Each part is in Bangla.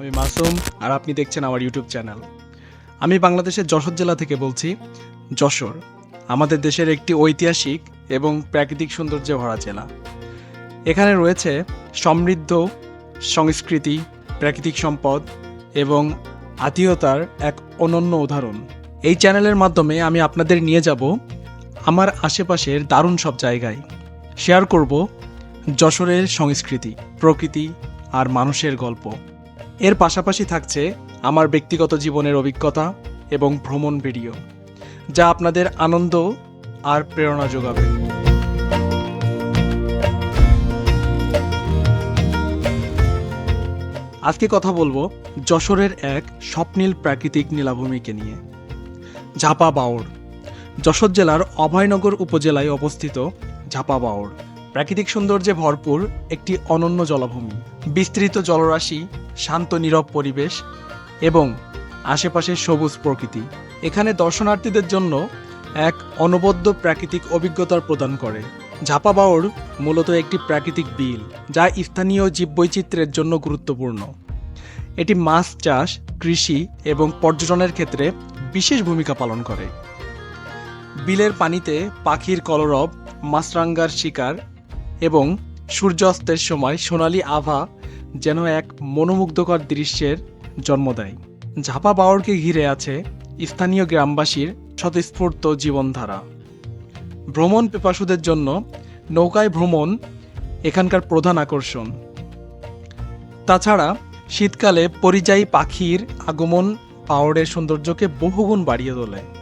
আমি মাসুম আর আপনি দেখছেন আমার ইউটিউব চ্যানেল। আমি বাংলাদেশের যশোর জেলা থেকে বলছি, যশোর আমাদের দেশের একটি ঐতিহাসিক এবং প্রাকৃতিক সৌন্দর্যে ভরা জেলা। এখানে রয়েছে সমৃদ্ধ সংস্কৃতি, প্রাকৃতিক সম্পদ এবং আত্মীয়তার এক অনন্য উদাহরণ। এই চ্যানেলের মাধ্যমে আমি আপনাদের নিয়ে যাব আমার আশেপাশের দারুণ সব জায়গায়। শেয়ার করব যশোরের সংস্কৃতি, প্রকৃতি আর মানুষের গল্প। এর পাশাপাশি থাকছে আমার ব্যক্তিগত জীবনের অভিজ্ঞতা এবং ভ্রমণ ভিডিও, যা আপনাদের আনন্দ আর প্রেরণা যোগাবে। আজকে কথা বলব যশোরের এক স্বপ্নীল প্রাকৃতিক নীলাভূমিকে নিয়ে, ঝাপা বাওড় যশোর জেলার অভয়নগর উপজেলায় অবস্থিত ঝাপা বাওড় প্রাকৃতিক সৌন্দর্যে ভরপুর একটি অনন্য জলাভূমি। বিস্তৃত জলরাশি, শান্ত নীরব পরিবেশ এবং আশেপাশের সবুজ প্রকৃতি এখানে দর্শনার্থীদের জন্য এক অনবদ্য প্রাকৃতিক অভিজ্ঞতার প্রদান করে। ঝাপা বাওড় মূলত একটি প্রাকৃতিক বিল যা স্থানীয় জীববৈচিত্র্যের জন্য গুরুত্বপূর্ণ। এটি মাছ চাষ, কৃষি এবং পর্যটনের ক্ষেত্রে বিশেষ ভূমিকা পালন করে। বিলের পানিতে পাখির কলরব, মাছরাঙ্গার শিকার এবং সূর্যাস্তের সময় সোনালি আভা যেন এক মনোমুগ্ধকর দৃশ্যের জন্ম দেয়। ঝাপা বাওড়কে ঘিরে আছে স্থানীয় গ্রামবাসীর স্বতঃস্ফূর্ত জীবনধারা। ভ্রমণ পেপাসুদের জন্য নৌকায় ভ্রমণ এখানকার প্রধান আকর্ষণ। তাছাড়া শীতকালে পরিযায়ী পাখির আগমন পাহাড়ের সৌন্দর্যকে বহুগুণ বাড়িয়ে তোলে।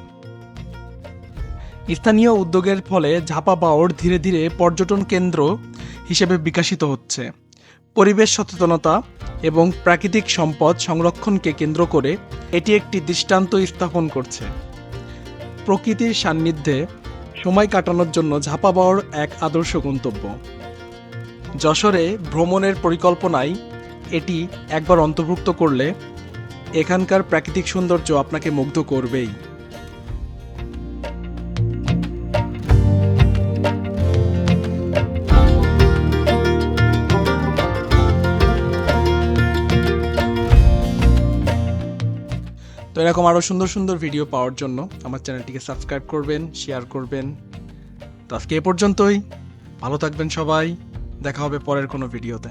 স্থানীয় উদ্যোগের ফলে ঝাপা পাওড় ধীরে ধীরে পর্যটন কেন্দ্র হিসেবে বিকশিত হচ্ছে। পরিবেশ সচেতনতা এবং প্রাকৃতিক সম্পদ সংরক্ষণকে কেন্দ্র করে এটি একটি দৃষ্টান্ত স্থাপন করছে। প্রকৃতির সান্নিধ্যে সময় কাটানোর জন্য ঝাপা বাওড় এক আদর্শ গন্তব্য। যশোরে ভ্রমণের পরিকল্পনায় এটি একবার অন্তর্ভুক্ত করলে এখানকার প্রাকৃতিক সৌন্দর্য আপনাকে মুগ্ধ করবেই। তো এরকম আরও সুন্দর সুন্দর ভিডিও পাওয়ার জন্য আমার চ্যানেলটিকে সাবস্ক্রাইব করবেন শেয়ার করবেন। তো আজকে এ পর্যন্তই। ভালো থাকবেন সবাই। দেখা হবে পরের কোনো ভিডিওতে